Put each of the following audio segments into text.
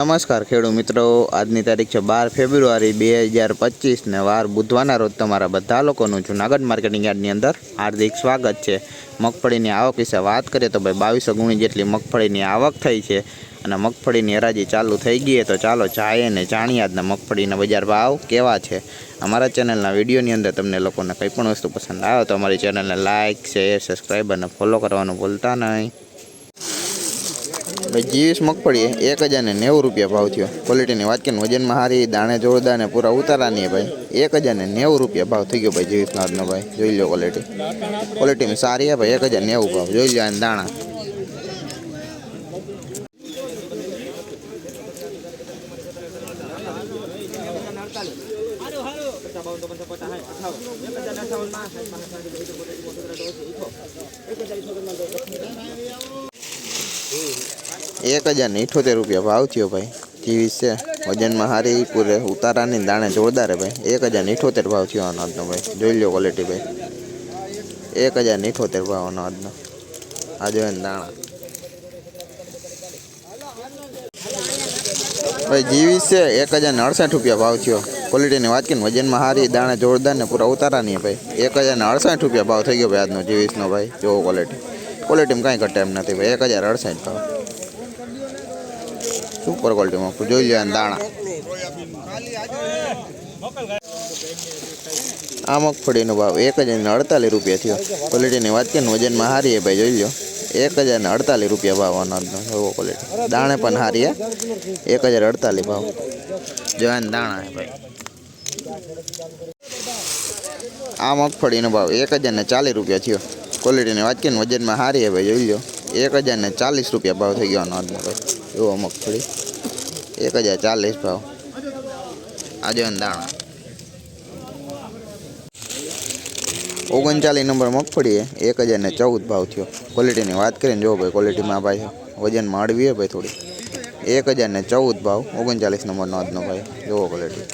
નમસ્કાર ખેડૂત મિત્રો, આજની તારીખ છે બાર ફેબ્રુઆરી બે હજાર પચીસ ને વાર બુધવારના રોજ તમારા બધા લોકોનું જુનાગઢ માર્કેટિંગ યાર્ડની અંદર હાર્દિક સ્વાગત છે. મગફળીની આવક વિશે વાત કરીએ તો ભાઈ બાવીસો ગુણી જેટલી મગફળીની આવક થઈ છે અને મગફળીની હરાજી ચાલુ થઈ ગઈ તો ચાલો જાય અને જાણીએ આજના મગફળીના બજાર ભાવ કેવા છે. અમારા ચેનલના વિડીયોની અંદર તમને લોકોને કંઈ પણ વસ્તુ પસંદ આવે તો અમારી ચેનલને લાઇક શેર, સબસ્ક્રાઈબ અને ફોલો કરવાનું ભૂલતા નહીં. ભાઈ જીવીસ મગફળી. એક હજાર ને નેવું રૂપિયા ભાવ થયો. ક્વોલિટીની વાત કરીએ ને વજનમાં હારી, દાણે જોરદાર ને પૂરા ઉતારાની ભાઈ. એક હજાર ને નેવું રૂપિયા ભાવ થઈ ગયો ભાઈ જીવીસનો આજનો ભાઈ. જોઈ લો ક્વોલિટી. ક્વોલિટીમાં સારી છે ભાઈ, એક હજાર નેવું ભાવ. જોઈ લો આના દાણા. એક હજાર ને ઇઠોતેર રૂપિયા ભાવ થયો ભાઈ. જીવીસ છે. વજનમાં હારી પૂરે ઉતારાની દાણે જોરદાર છે ભાઈ. એક હજાર ને ઇઠોતેર ભાવ થયો આનો આજનો ભાઈ. જોઈ લો ક્વોલિટી ભાઈ. એક હજાર ને ઇઠોતેર ભાવ આનો આજનો. આ જોઈએ ને દાણા. ભાઈ જીવીસ છે. એક હજાર ને અડસઠ રૂપિયા ભાવ થયો. ક્વોલિટીની વાત કરીને વજનમાં હારી, દાણે જોરદાર ને પૂરા ઉતારાની છે ભાઈ. એક હજાર ને અડસઠ રૂપિયા ભાવ થઈ ગયો ભાઈ આજનો જીવીસનો ભાઈ. જોવો ક્વોલિટી ક્વોલિટીમાં કાંઈ ઘટે એમ નથી ભાઈ. એક હજાર અડસઠ ભાવ. સુપર ક્વોલિટીમાં જોઈ લો આના દાણા આ મગફળીનો ભાવ એક હજાર ને અડતાલીસ રૂપિયા થયો ક્વોલિટીની વાત કરીએ ને વજનમાં હારી છે ભાઈ જોઈ લો એક હજાર ને અડતાલીસ રૂપિયા ભાવ આનો આજનો એવો ક્વોલિટી દાણે પણ હારી હે એક હજાર અડતાલીસ ભાવ જો આના દાણા છે ભાઈ આ મગફળીનો ભાવ એક હજાર ને ચાલીસ રૂપિયા થયો ક્વોલિટીની વાત કરીએ ને વજનમાં હારી છે ભાઈ જોઈ લો એક હજાર ને ચાલીસ રૂપિયા ભાવ થઈ ગયો આનો આજનો ભાઈ એવો મગફળી એક હજાર ચાલીસ ભાવ. આજે દાણા ઓગણચાલીસ નંબર મગફળી છે એક હજાર ને ચૌદ ભાવ થયો. ક્વોલિટીની વાત કરીને જો ભાઈ ક્વોલિટીમાં ભાઈ વજનમાં અડવી છે ભાઈ થોડી. એક હજાર ને ચૌદ ભાવ, ઓગણચાલીસ નંબરનો આજનો ભાઈ. જોવો ક્વોલિટી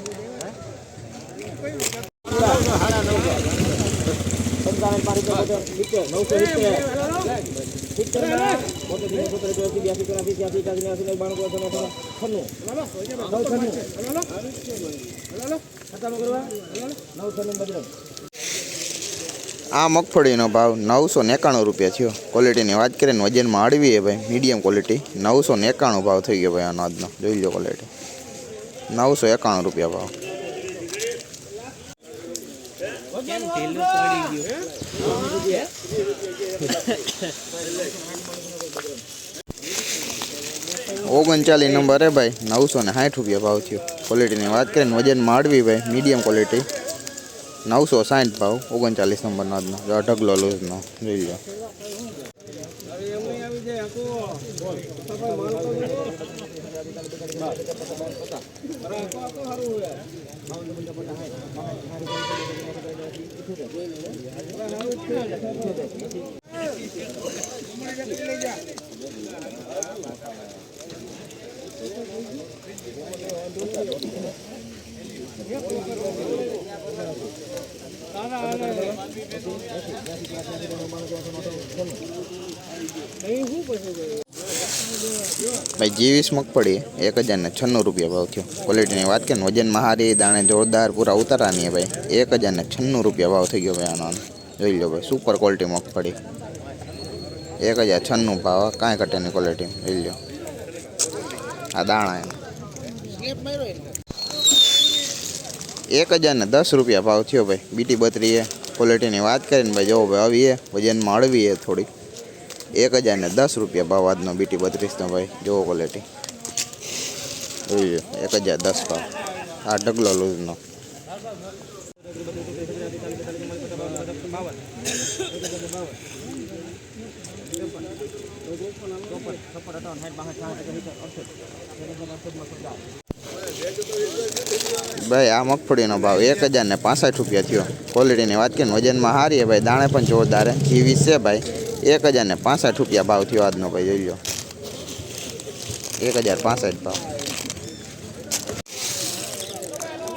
આ મગફળીનો ભાવ નવસો એકાણું રૂપિયા થયો. ક્વોલિટીની વાત કરીએ ને વજનમાં અડવી છે ભાઈ. મીડિયમ ક્વોલિટી નવસો એકાણું ભાવ થઈ ગયો ભાઈ આનો આજનો જોઈ લો ક્વોલિટી નવસો એકાણું રૂપિયા ભાવ. ઓગણચાલીસ નંબર હે ભાઈ, નવસો ને સાઠ રૂપિયા ભાવ થયો. ક્વોલિટીની વાત કરીએ ને વજનમાં અડવી ભાઈ મીડિયમ ક્વોલિટી નવસો સાઠ ભાવ, ઓગણચાલીસ નંબરનો આજનો. ઢગલો લૂઝનો, જોઈ લો. ભાઈ જીવીસ મગફળી, એક હજાર ને છન્નું રૂપિયા ભાવ થયો. ક્વોલિટીની વાત કે ને વજનમાં હારી દાણે જોરદાર, પૂરા ઉતારાની ભાઈ. એક હજાર ને છન્નું રૂપિયા ભાવ થઈ ગયો ભાઈ આનો. જોઈ લો ભાઈ સુપર ક્વોલિટી મગફળી. એક હજાર છન્નું ભાવ કાંઈ ઘટેની ક્વોલિટી લઈ લો આ દાણા એમ. એક હજાર ને દસ રૂપિયા ભાવ થયો ભાઈ, બીટી બત્રી એ ક્વોલિટીની વાત કરીને ભાઈ, જોવો ભાઈ આવીએ વજનમાં હળવીએ થોડી એક હજાર ને દસ રૂપિયા ભાવ આજનો બીટી બત્રીસનો ભાઈ, જોવો ક્વોલિટી એક હજાર દસ ભાવ. આ ઢગલો લૂઝનો. ભાઈ, આ મગફળીનો ભાવ એક હજાર ને પાસઠ રૂપિયા થયો. ક્વોલિટીની વાત કરીને વજનમાં છે ભાઈ, દાણે પણ જોરદાર જીવીસ છે ભાઈ, એક હજાર ને પાસઠ રૂપિયા ભાવ થયો આજનો ભાઈ, જોઈ લો. એક હજાર પાસઠ ભાવ.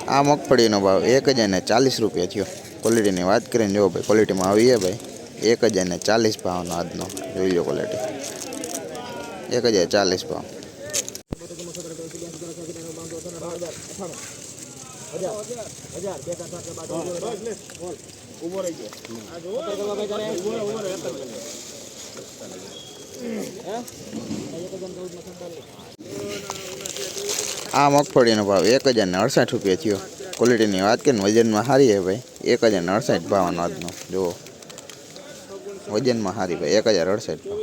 આ મગફળીનો ભાવ એક હજાર ને ચાલીસ રૂપિયા થયો. ક્વોલિટીની વાત કરીને જો ભાઈ ક્વોલિટીમાં આવીએ ભાઈ. એક હજાર ને ચાલીસ ભાવનો આજનો જોઈ લો ક્વોલિટી એક હજાર ચાલીસ ભાવ. આ મગફળીનો ભાવ એક હજાર ને અડસઠ રૂપિયા થયો. ક્વોલિટીની વાત કરીને વજનમાં સારી છે ભાઈ. એક હજાર ને અડસઠ ભાવનો આજનો. જુઓ. વજનમાં સારી ભાઈ એક હજાર અડસઠ.